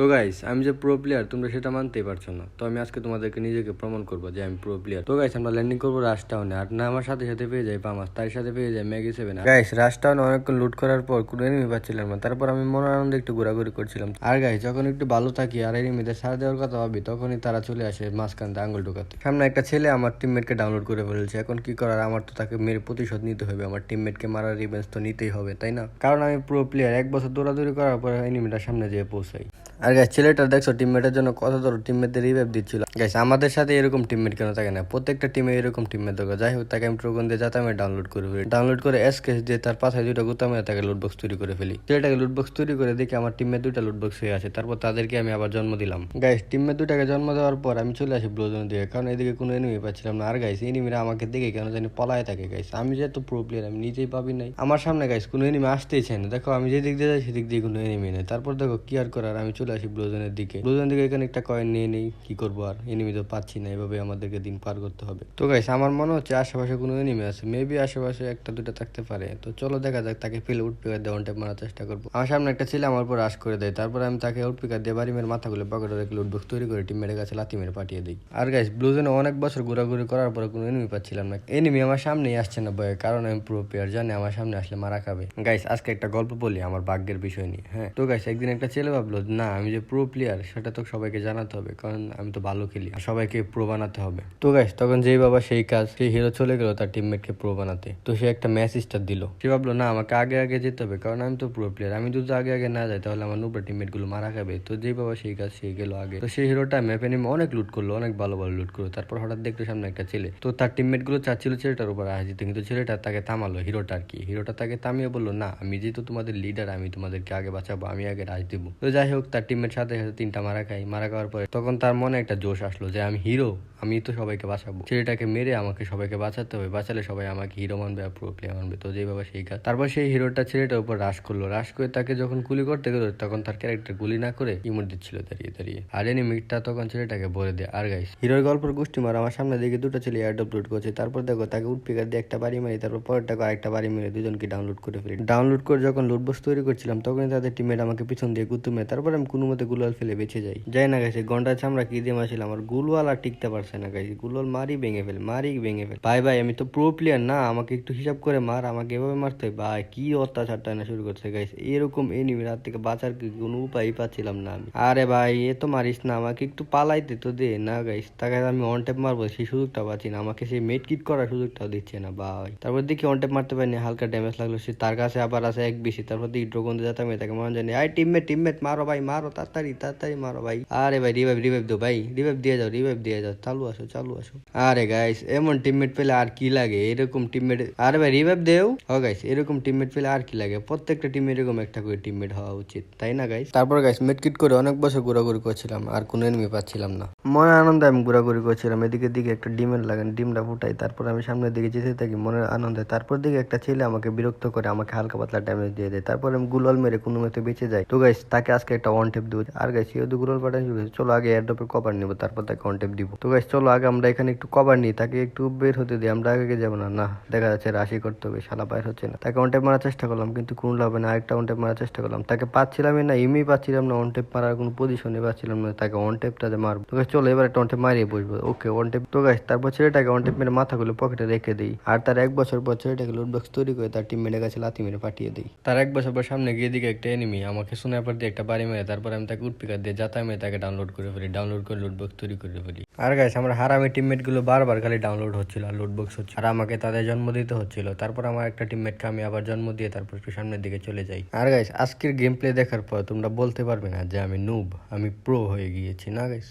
তো গাইস আমি যে প্রো প্লেয়ার তোমরা সেটা মানতেই পারছ না। তো আমি আজকে তোমাদেরকে নিজেকে প্রমাণ করব যে আমি প্রো প্লেয়ার তো গাইস আমরা ল্যান্ডিং করব রাজটাউনে আর না, আমার সাথে সাথে পেয়ে যাই পামাস তার সাথে পেয়ে যায় ম্যাগি সেভেন গাইস রাজটাউনে অনেকক্ষণ লুট করার পর কোনো এনিমি পাচ্ছিলাম না। তারপর আমি মনের আনন্দে একটু ঘোরাঘুরি করছিলাম। আর গাইস যখন একটু ভালো থাকি আর এনিমিদের সার দেওয়ার কথা ভাবি, তখনই তারা চলে আসে মাঝখানতে আঙুল ঢোকাতে। সামনে একটা ছেলে আমার টিমমেটকে ডাউনলোড করে ফেলেছে। এখন কি করার? আমার তো তাকে মেরে প্রতিশোধ নিতে হবে। আমার টিমমেটকে মারার রিভেন্স তো নিতেই হবে, তাই না? কারণ আমি প্রো প্লেয়ার এক বছর দৌড়াদৌড়ি করার পর এনিমিটার সামনে যেয়ে পৌঁছাই। আর গাইস ছেলেটা দেখছ টিমমেটের জন্য কত ধরো টিমমেটদের রিভাইভ দিচ্ছিল। গাইস আমাদের সাথে এরকম টিমমেট কেন থাকে না? প্রত্যেকটা টিমে এরকম টিমমেট দরকার যাই হোক, তাকে আমি ট্রোকন দিয়ে যাতে আমি ডাউনলোড করে ফেলি। ডাউনলোড করে এস কেস দিয়ে তার পাশে দুটো গুতামে তাকে লুটবক্স তৈরি করে ফেলি। ছেলেটাকে লুটবক্স তৈরি করে দেখি আমার টিমমেট দুইটা লুটবক্স হয়ে আছে। তারপর তাদেরকে আমি আবার জন্ম দিলাম। গাইস টিমমেট দুটাকে জন্ম দেওয়ার পর আমি চলে আসি ব্লোজন দিয়ে। কারণ এদিকে কোনো এনিমি পাচ্ছিলাম না। আর গাইস এনিমিরা আমাকে দেখে কেন জানি পলায় থাকে। গাইস আমি যেহেতু প্রো প্লেয়ার আমি নিজেই পাবি নাই। আমার সামনে গাইস কোনো এনিমি আসতেই চাই না। দেখো, আমি যেদিক দিয়ে যাই, সেদিক দিয়ে কোনো এনিমি নেই। তারপর দেখো, কি আর করার? আমি চলে আসি ব্লোজনের দিকে। ব্লোজন দিকে এখানে একটা কয়েন নিয়ে নেই, কি করব আর? এনিমি তো পাচ্ছি না, এভাবে আমাদেরকে দিন পার করতে হবে। তো গাইস আমার মনে হচ্ছে আশেপাশে কোনো এনিমি আছে। মেবি আশেপাশে একটা দুটো থাকতে পারে। তো চলো দেখা যাক তাকে ফেলে উঠ পিকার দিয়ে ওয়ান মারার চেষ্টা করব। আমার সামনে একটা ছেলে আমার উপর আশ করে দেয়। তারপর আমি তাকে উঠ পিকার দিয়ে বাড়ি মেরে মাথাগুলো পকেটে রেখে লুটবক্স তৈরি করে টিমের কাছে লাথি মেরে পাঠিয়ে দিই। আর গাইস ব্লুজনে অনেক বছর ঘোরাঘুরি করার পরে কোনো এনিমি পাচ্ছিলাম না। এনিমি আমার সামনেই আসছে না ভয়ে, কারণ আমি প্রো প্লেয়ার জানি আমার সামনে আসলে মারা খাবে। গাইস আজকে একটা গল্প বলি আমার ভাগ্যের বিষয় নিয়ে হ্যাঁ? তো গাইস একদিন একটা ছেলে ভাবলো, না আমি যে প্রো প্লেয়ার সেটা তো সবাইকে জানাতে হবে, কারণ আমি তো ভালো খেলি। আর সবাইকে প্রো বানাতে হবে। তো গাইস তখন যেই বাবা সেই কাজ, সেই হিরো চলে গেল তার টিমমেটকে প্রো বানাতে। তো সে একটা ম্যাচ স্টার দিল। সে ভাবলো, না, আমাকে আগে আগে যেতে হবে, কারণ আমি তো প্রো প্লেয়ার আমি যদি আগে আগে না যাই, তাহলে আমার নুবরা টিমমেটগুলো মারা খাবে। তো যেই বাবা সেই কাজ সেই গেল আগে। তো সেই হিরোটা ম্যাপে নেমে অনেক লুট করল, অনেক ভালো ভালো লুট করল। তারপর হঠাৎ দেখল সামনে একটা ছেলে। তো তার টিমমেটগুলো চাচ্ছিল ছেলেটার উপর আহ যেতে কিন্তু ছেলেটা তাকে থামালো হিরোটা আর কি। হিরোটা তাকে থামিয়ে বলল, না, আমি যেহেতু তোমাদের লিডার আমি তোমাদেরকে আগে বাঁচাবো, আমি আগে রাজ দিব। তো যাই হোক, তার টিমের সাথে তিনটা মারা খাই, মারা খাওয়ার পরে তখন তার মনে একটা জোশ আসলো যে, আমি হিরো আমি তো সবাইকে বাঁচাবো। ছেলেটাকে মেরে আমাকে সবাইকে বাঁচাতে হবে। বাঁচালে সবাই আমাকে হিরো মানবে আর প্রো প্লেয়ার মানবে। তো যেভাবে সেই কাজ। তারপর সেই হিরোটা ছেলেটার উপর রাশ করল। রাশ করে তাকে যখন গুলি করতে গেল, তখন তার ক্যারেক্টার গুলি না করে ইমোট দিচ্ছিল দাঁড়িয়ে দাঁড়িয়ে। আর এনিমিটটা তখন ছেলেটাকে বলে দেয়, আর গাইস হিরোর গল্পের গোষ্ঠী মার আমার সামনে দিকে দুটো ছেলে এয়ার আপলোড করছে। তারপর দেখো, তাকে উঠপিকার দিয়ে একটা বাড়ি মারি, তারপর পরেরটাকে আরেকটা বাড়ি মেরে দুজনকে ডাউনলোড করে ফেলি। ডাউনলোড করে যখন লুটবক্স তৈরি করছিলাম, তখনই তাদের টিমেট আমাকে পিছন দিয়ে গুতুমে তারপর আমি কোনো মতে গুলাল ফেলে বেঁচে যাই। যাই না গেছে গন্ডা চামড়া কি দিয়ে মারছিলাম আমার গুলওয়াল আর টিকতে পারছে না গাইছে গুলওয়াল মারি ভেঙে ফেলে মারি ভেঙে ফেলে। ভাই ভাই, আমি তো প্রো প্লেয়ার না, আমাকে একটু হিসাব করে মার, আমাকে এভাবে মারতে হয়। ভাই, কি অত্যাচারটা না শুরু করছে গাইছে এরকম এনিমি রাত থেকে বাঁচার কি কোনো উপায় পাচ্ছিলাম না আমি। আরে ভাই, এ তো মারিস না, আমাকে একটু পালাইতে তো দে। না গাইস তাকে আমি অন টেপ মারবো, সেই সুযোগটা পাচ্ছি না। আমাকে সেই মেট কিট করার সুযোগটাও দিচ্ছে না, ভাই। তারপর দেখি অন টেপ মারতে পারিনি, হালকা ড্যামেজ লাগল। সে তার কাছে আবার আছে এক বেশি। তারপর দেখি ড্রোগন দিয়ে যেতাম তাকে মনে জানি। আই টিমমেট টিমমেট মারো ভাই, মারো, তাড়াতাড়ি তাড়াতাড়ি মারো ভাই। আরে ভাই রিভাইভ রিভাইভ দো ভাই। রিভাইভ দিয়ে যাও রিভাইভ দিয়ে যাও। চালু আসো চালু আসো আরে গাইস এমন টিমমেট পেলে আর কি লাগে? এরকম টিমমেট আরে ভাই রিভাইভ দেও। হ গাইস এরকম টিমমেট পেলে আর কি লাগে? প্রত্যেকটা টিমে এরকম একটা করে টিমমেট হওয়া উচিত তাই না গাইস তারপর গাইস মেটকিট করে অনেক বছর ঘোরাঘুরি করছিলাম আর কোনো এনিমি পাচ্ছিলাম না। মনে আনন্দে আমি ঘোরাঘুরি করছিলাম। এদিকে দিকে একটা ডিমের লাগান ডিমটা ফুটাই তারপর আমি সামনের দিকে যেতে থাকি মনের আনন্দে। তারপর দিকে একটা ছেলে আমাকে বিরক্ত করে আমাকে হালকা পাতলা ড্যামেজ দিয়ে দেয়। তারপর আমি গুলাল মেরে কোনো মতে বেঁচে যাই। তো গাইস তাকে আজকে একটা ওয়ান টেপ দিব। আর গাইস যেহেতু গুলাল পাঠান চলো আগে এয়ারড্রপের কভার নিবো তারপর তাকে ওয়ান টেপ দিব। তো গাইস চলো আগে আমরা এখানে একটু কভার নিই তাকে একটু বের হতে দিই। আমরা আগে যাব না না দেখা যাচ্ছে রাশি করতে হবে শালা বাইর হচ্ছে না। তাকে ওয়ান টেপ মারার চেষ্টা করলাম কিন্তু কোন লাভে না আরেকটা ওয়ান টেপ মারার চেষ্টা করলাম। তাকে পাচ্ছিলামই না ইমেই পাচ্ছিলাম না ওয়ান টেপ মারার কোনো পজিশনে পাচ্ছিলাম না তাকে ওয়ান টেপটাতে মারবো। তো guys, চলো, এবার একটা ওয়ান টেপ মারিয়ে বসবো। ওকে ওয়ান টেপ তো গাইস তারপর ছেলেটাকে ওয়ান টেপ মেরে মাথাগুলো পকেটে রেখে দিই। আর তার এক বছর পর ছেলেটাকে লুটবক্স তৈরি করে তার টিম মেরে কাছে লাথি মেরে পাঠিয়ে দিই। তার এক বছর পর সামনে গিয়ে দিকে একটা এনিমি আমাকে স্নাইপার দিয়ে একটা বাড়ি মেরে, তারপর আমি তাকে উঠপিকার দিয়ে যাতা মেরে তাকে ডাউনলোড করে ফেলি ডাউনলোড করে লুটবক্স তৈরি করে ফেলি। আর গাইস আমার হারামি টিমমেটগুলো বারবার খালি ডাউনলোড হচ্ছিল, আর লুটবক্স হচ্ছিল। আর আমাকে তাদের জন্ম দিতে হচ্ছিল। তারপর আমার একটা টিমমেটকে আমি আবার জন্ম দিয়ে তারপর একটু সামনের দিকে চলে যাই। আর গাইস আজকের গেম প্লে দেখার পর তোমরা বলতে পারবে না যে আমি নুব আমি প্রো হয়ে গিয়েছি। না গাইস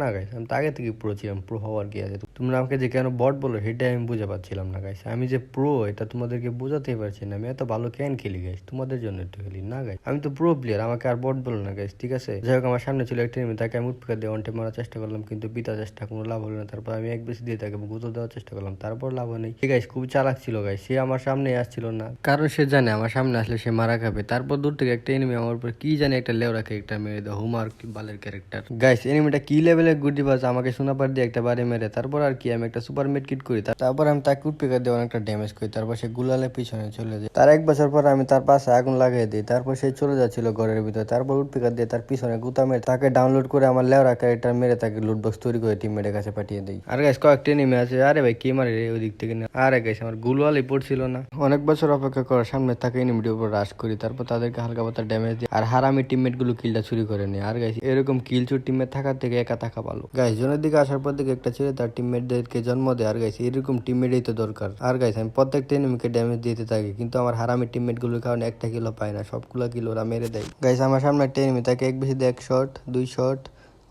না গাইস আমি তো আগে থেকে প্রো ছিলাম প্রো হওয়ার কি আছে তোমরা আমাকে যে কেন বট বলো সেটাই আমি বুঝে পাচ্ছিলাম না গাইস আমি যে প্রো এটা তোমাদেরকে বোঝাতেই পারছি না। আমি এত ভালো ক্যান খেলি গাইস তোমাদের জন্য একটু খেলি না গাইস আমি তো প্রো প্লেয়ার আমাকে আর বট বলো না গাইস ঠিক আছে? যাই হোক আমার সামনে ছিল একটা enemy, তাকে আমি উৎপিকা দিয়ে অন্টে মারার চেষ্টা করলাম কিন্তু পিতা চেষ্টা কোনো লাভ হলো না। তারপর আমি এক বেশি দিয়ে তাকে গুঁতো দেওয়ার চেষ্টা করলাম তারপর লাভ নেই। ঠিক আছে খুব চালাক ছিল গাইস সে আমার সামনে আসছিল না। কারণ সে জানে আমার সামনে আসলে সে মারা খাবে। তারপর দূর থেকে একটা এনিমি আমার উপর কি জানে একটা লেওরা ক্যারেক্টার মেরে দেয় হুমার বালের ক্যারেক্টার গাইস এনিমিটা কি লেভেলের গুডি বাজ আমাকে শোনা দিয়ে একটা বারে মেরে তারপর আর কি, আমি একটা সুপার মেড কিট করি, তারপর আমি তাকে উৎপিকার দিয়ে অনেকটা ড্যামেজ করি, তারপর সে গুলালের পিছনে চলে যায়। তার এক বছর পর আমি তার পাশে আগুন লাগিয়ে দিই, তারপর সে চলে যাচ্ছিল ঘরের ভিতরে, তারপর উৎপিকার দিয়ে তার পিছনে গুতা মেরে তাকে ডাউনলোড করে আমার লেওরা ক্যারেক্টার মেরে তাকে লুট বক্স তৈরি করে টিমমেটের কাছে পাঠিয়ে দিই। আর গাইস কয়েকটা নেমে আছে, আরে ভাই, কে মারে রে ওই দিক থেকে না? আরে গাইস আমার গুলওয়ালি পড়ছিল না। অনেক বছর অপেক্ষা করার সামনে তাকে এনিমিটির উপর রাশ করি, তারপর তাদেরকে হালকা পাতা ড্যামেজ দিই আর হারামি টিমমেটগুলো কিলটা চুরি করে নেই আর গাইস এরকম কিল চুর টিমমেট থাকার থেকে একা থাকা ভালো। গাইস জনের দিকে আসার পর দিকে একটা ছেলে তার টিমমেটদেরকে জন্ম দেয় আর গাইস এরকম টিমমেটই তো দরকার। আর গাইছে, আমি প্রত্যেকটা এনিমিকে ড্যামেজ দিতে থাকি, কিন্তু আমার হারামি টিমমেটগুলোর কারণে একটা কিলো পায় না, সবগুলো কিলো ওরা মেরে দেয়। গাইছে, আমার সামনে একটা এনিমি তাকে এক বেশি এক শট দুই শট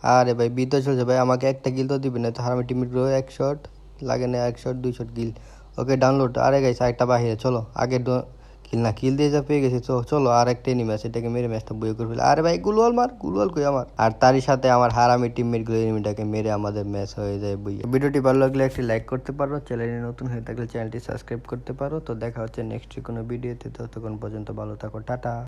আরে ভাই, বিদ্যা চলছে ভাই, আমাকে একটা গিল তো দিবে না তো হারামি টিমমেটগুলো এক শট লাগে না এক শট দুই শট কিল ওকে ডাউনলোড আরে গাইস একটা বাহিরে, চলো, আগে কিল না, কিল দিয়ে যা পেয়ে গেছে চলো আর একটা এনিমি আছে, এটাকে মেরে ম্যাচটা বই করে ফেলে। আরে ভাই, গুলওয়াল মার, গুলওয়াল কই আমার? আর তারই সাথে আমার হারামি টিমমেটগুলো এনিমিটাকে মেরে আমাদের ম্যাচ হয়ে যায় বই ভিডিওটি ভালো লাগলে একটি লাইক করতে পারো চ্যানেলে নতুন হয়ে থাকলে চ্যানেলটি সাবস্ক্রাইব করতে পারো। তো দেখা হচ্ছে নেক্সট কোনো ভিডিওতে ততক্ষণ পর্যন্ত ভালো থাকো, টাটা।